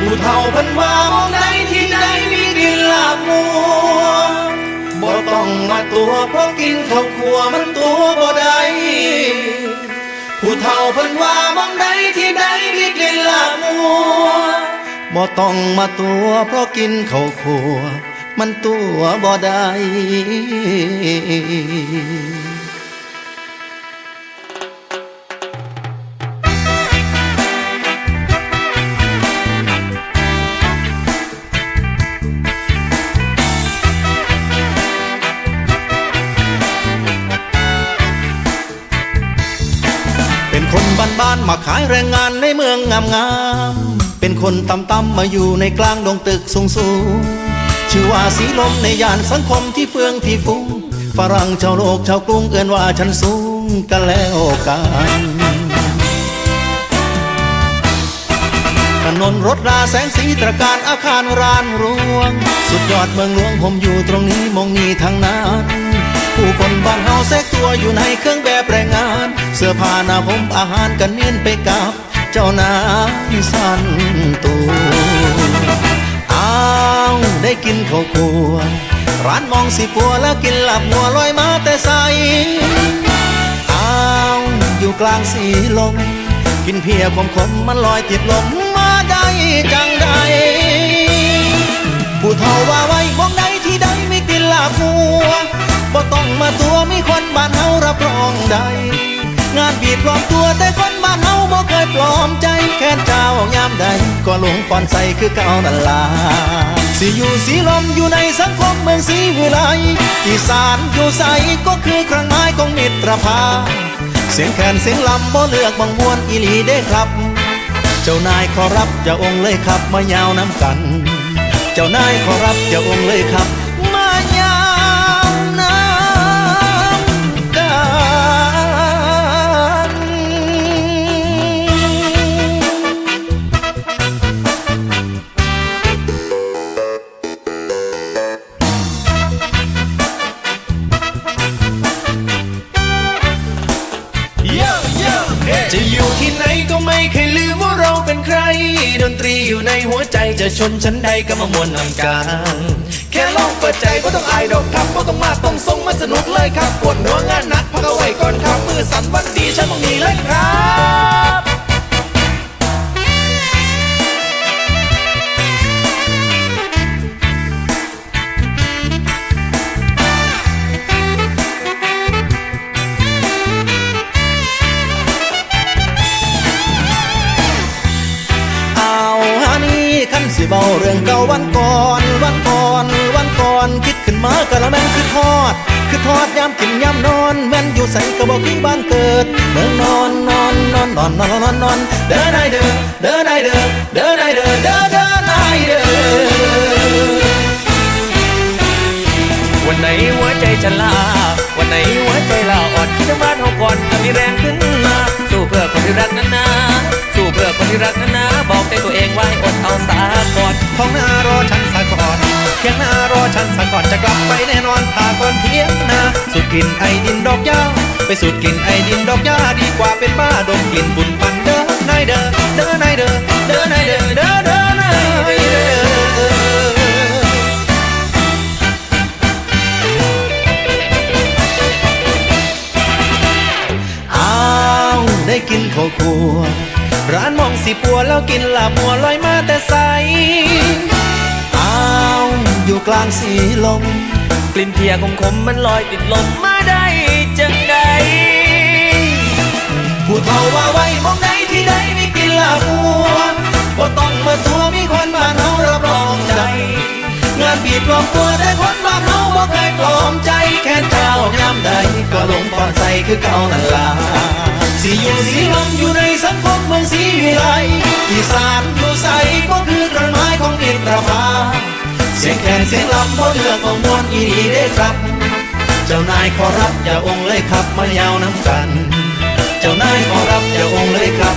ผู้เฒ่าพันว่ามองใดที่ใดมีดินลาบมัวบ่ต้องมาตัวเพราะกินข้าวขัวมันตัวบ่ได้ผู้เฒ่าเพันว่ามองใดที่ใดมีดินลาบมัวบ่ต้องมาตัวเพราะกินข้าวขัวมันตัวบ่ได้ มาขายแรงงานในเมืองงามๆเป็นคนต่ำๆมาอยู่ในกลางดงตึกสูงๆชื่อว่าสีลมในย่านสังคมที่เฟืองที่ฟุ้งฝรั่งชาวโลกชาวกรุงเอื้อนว่าฉันสูงกันแล้วกันถนนรถราแสงสีตระการอาคารร้านรวง สุดยอดเมืองหลวงผมอยู่ตรงนี้มองนี้ทางนั้นผู้คนบ้านเฮาแทรกตัวอยู่ในเครื่อง เสื้อผ้าหน้าผมอาหารกันเนียนไปกับเจ้านายสันตูอ้าวได้กินข้าวคั่วร้านมองสิปัวแล้วกินหลับหัวลอยมาแต่ใสอ้าวอยู่กลางสีลม กินเพียขมขมมันลอยติดลมมาได้จังใดผู้เฒ่าว่าไว้มองใดที่ใดไม่กินลาบหัวบ่ต้องมาตัวมีคนบ้านเฮารับรองใด งานบีดปลอมตัวแต่คนบ้านเฮาบ่เคยปลอมใจแค่เจ้ายามใด ก็หลงฟอนใส่คือเก่านั่นล่ะสิอยู่สีลมอยู่ในสังคมเมืองศรีวิไลอีสานอยู่ใสก็คือเครื่องหมายของมิตรภาพเสียงแคนเสียงลำบ่เลือกบางมวนอีหลีได้ครับ เจ้านายขอรับเจ้าองค์เลยครับมายาวน้ำกัน เจ้านายขอรับเจ้าองค์เลยครับ จะอยู่ที่ไหนก็ไม่เคยลืมว่าเราเป็นใคร ดนตรีอยู่ในหัวใจจะชนชั้นใดก็มามวนนำกลางแค่ลองเปิดใจก็ต้องอายดอกครับก็ต้องมาต้องทรงมาสนุกเลยครับ สิเบาเรื่องเก่าวันก่อน วันก่อน วันก่อนคิดขึ้นมาก็ละแม่นคือทอด คือทอดยามกินยามนอนแม่นอยู่ใส่ก็บอกคือบ้านเกิดเมืองนอนนอนนอนนอนนอนนอนนอนเดินได้เด้อเดินได้เด้อเดินได้เด้อเดินเดินได้เด้อวันไหนหัวใจฉันลาวันไหนหัวใจลาอ่อนคิดถึงบ้านเฮาก่อนจะมีแรงขึ้นมาสู้เพื่อคนที่รักนั้นนะสู้เพื่อคนที่รักนั้นนะบอกใจตัวเองไว้ ก่องหน้ารอฉันสะก่อนเทียงหน้ารอฉันสะก่อนจะกลับไปแน่นอนถ้าก่อนเที่ยงนาสุดกลิ่นไอดินดอกหญ้าไปสุดกลิ่นไอดินดอกหญ้าดีกว่าเป็นบ้าดมกลิ่นฝุ่นปันเด้อนายเด้อเด้อนายเด้อเด้อนายเด้อเด้อเด้อนายเด้อได้กินข้าวคั่ว ร้านมองสีปัวแล้วกินลาบัวลอยมาแต่ใสอ้าวอยู่กลางสีลม กลิ่นเพียขมขมมันลอยติดลมมาได้จังใดผู้เฒ่าว่าไว้มองใดที่ใดมีกินลาบัวบ่ต้องมาตัวมีคนบ้านเฮารับรองใจ งานบีบปลอมตัวแต่คนบ้านเฮาบ่เคยปลอมใจแค่เจ้ายามใดก็หลงปอนใสคือเก่านั่นล่ะสิอยู่สีลมอยู่ใน สังคมเมืองสีวิไลอีสานอยู่ใสก็คือกระไม้ของอินทราภาเสียงแคนเสียงลำเพรเรืองของมวลอีดีได้ครับ เจ้านายขอรับอย่าองเลยครับมายาวน้ำกัน เจ้านายขอรับอย่าองเลยครับ